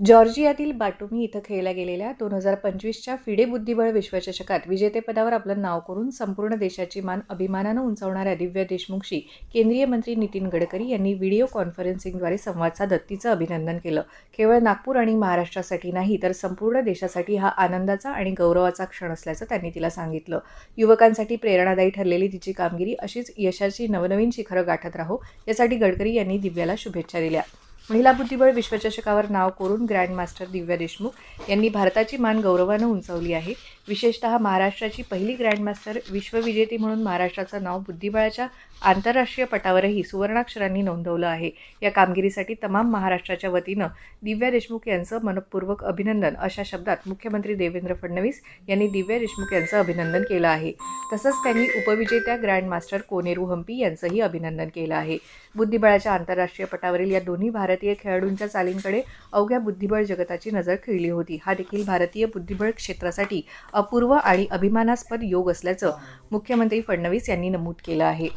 जॉर्जियातील बाटुमी इथं खेळल्या गेलेल्या दोन हजार पंचवीसच्या फिडे बुद्धिबळ विश्वचषकात विजेतेपदावर आपलं नाव करून संपूर्ण देशाची मान अभिमानानं उंचावणाऱ्या दिव्या देशमुखशी केंद्रीय मंत्री नितीन गडकरी यांनी व्हिडिओ कॉन्फरन्सिंगद्वारे संवाद साधत तिचं अभिनंदन केलं. केवळ नागपूर आणि महाराष्ट्रासाठी नाही तर संपूर्ण देशासाठी हा आनंदाचा आणि गौरवाचा क्षण असल्याचं त्यांनी तिला सांगितलं. युवकांसाठी प्रेरणादायी ठरलेली तिची कामगिरी अशीच यशाची नवनवीन शिखरं गाठत राहो यासाठी गडकरी यांनी दिव्याला शुभेच्छा दिल्या. महिला बुद्धिबळ विश्वचषकावर नाव कोरून ग्रँडमास्टर दिव्या देशमुख यांनी भारताची मान गौरवानं उंचावली आहे. विशेषतः महाराष्ट्राची पहिली ग्रँडमास्टर विश्वविजेती म्हणून महाराष्ट्राचं नाव बुद्धिबळाच्या आंतरराष्ट्रीय पटावरही सुवर्णाक्षरांनी नोंदवलं आहे. या कामगिरीसाठी तमाम महाराष्ट्राच्या वतीनं दिव्या देशमुख यांचं मनपूर्वक अभिनंदन अशा शब्दात मुख्यमंत्री देवेंद्र फडणवीस यांनी दिव्या देशमुख यांचं अभिनंदन केलं आहे. तसंच त्यांनी उपविजेत्या ग्रँडमास्टर कोनेरू हम्पी यांचंही अभिनंदन केलं आहे. बुद्धिबळाच्या आंतरराष्ट्रीय पटावरील या दोन्ही भारतीय खेळाडूंच्या चालींकडे अवघ्या बुद्धिबळ जगताची नजर खिळली होती. हा देखील भारतीय बुद्धिबळ क्षेत्रासाठी अपूर्व आणि अभिमानास्पद योग असल्याचं मुख्यमंत्री फडणवीस यांनी नमूद केलं आहे.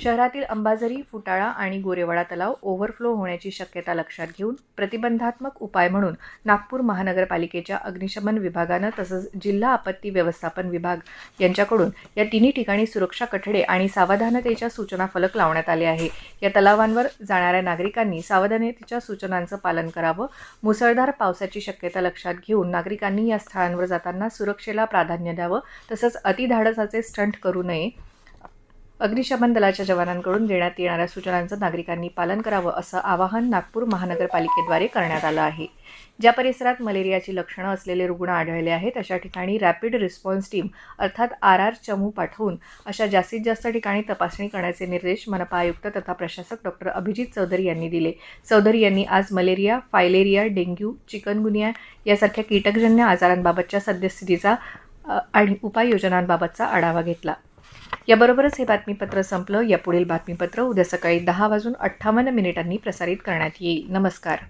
शहरातील अंबाझरी फुटाळा आणि गोरेवाडा तलाव ओव्हरफ्लो होण्याची शक्यता लक्षात घेऊन प्रतिबंधात्मक उपाय म्हणून नागपूर महानगरपालिकेच्या अग्निशमन विभागानं तसंच जिल्हा आपत्ती व्यवस्थापन विभाग यांच्याकडून या तिन्ही ठिकाणी सुरक्षा कठडे आणि सावधानतेच्या सूचना फलक लावण्यात आले आहे. या तलावांवर जाणाऱ्या नागरिकांनी सावधानतेच्या सूचनांचं पालन करावं. मुसळधार पावसाची शक्यता लक्षात घेऊन नागरिकांनी या स्थळांवर जाताना सुरक्षेला प्राधान्य द्यावं. तसंच अतिधाडसाचे स्टंट करू नये. अग्निशमन दलाच्या जवानांकडून देण्यात येणाऱ्या सूचनांचं नागरिकांनी पालन करावं असं आवाहन नागपूर महानगरपालिकेद्वारे करण्यात आलं आहे. ज्या परिसरात मलेरियाची लक्षणं असलेले रुग्ण आढळले आहेत अशा ठिकाणी रॅपिड रिस्पॉन्स टीम अर्थात आर आर चमू पाठवून अशा जास्तीत जास्त ठिकाणी तपासणी करण्याचे निर्देश मनपा आयुक्त तथा प्रशासक डॉक्टर अभिजित चौधरी यांनी दिले. चौधरी यांनी आज मलेरिया फायलेरिया डेंग्यू चिकनगुनिया यासारख्या कीटकजन्य आजारांबाबतच्या सद्यस्थितीचा आणि उपाययोजनांबाबतचा आढावा घेतला. याबरोबरच हे बातमीपत्र संपलं. यापुढील बातमीपत्र उद्या सकाळी दहा वाजून अठ्ठावन्न मिनिटांनी प्रसारित करण्यात येईल. नमस्कार.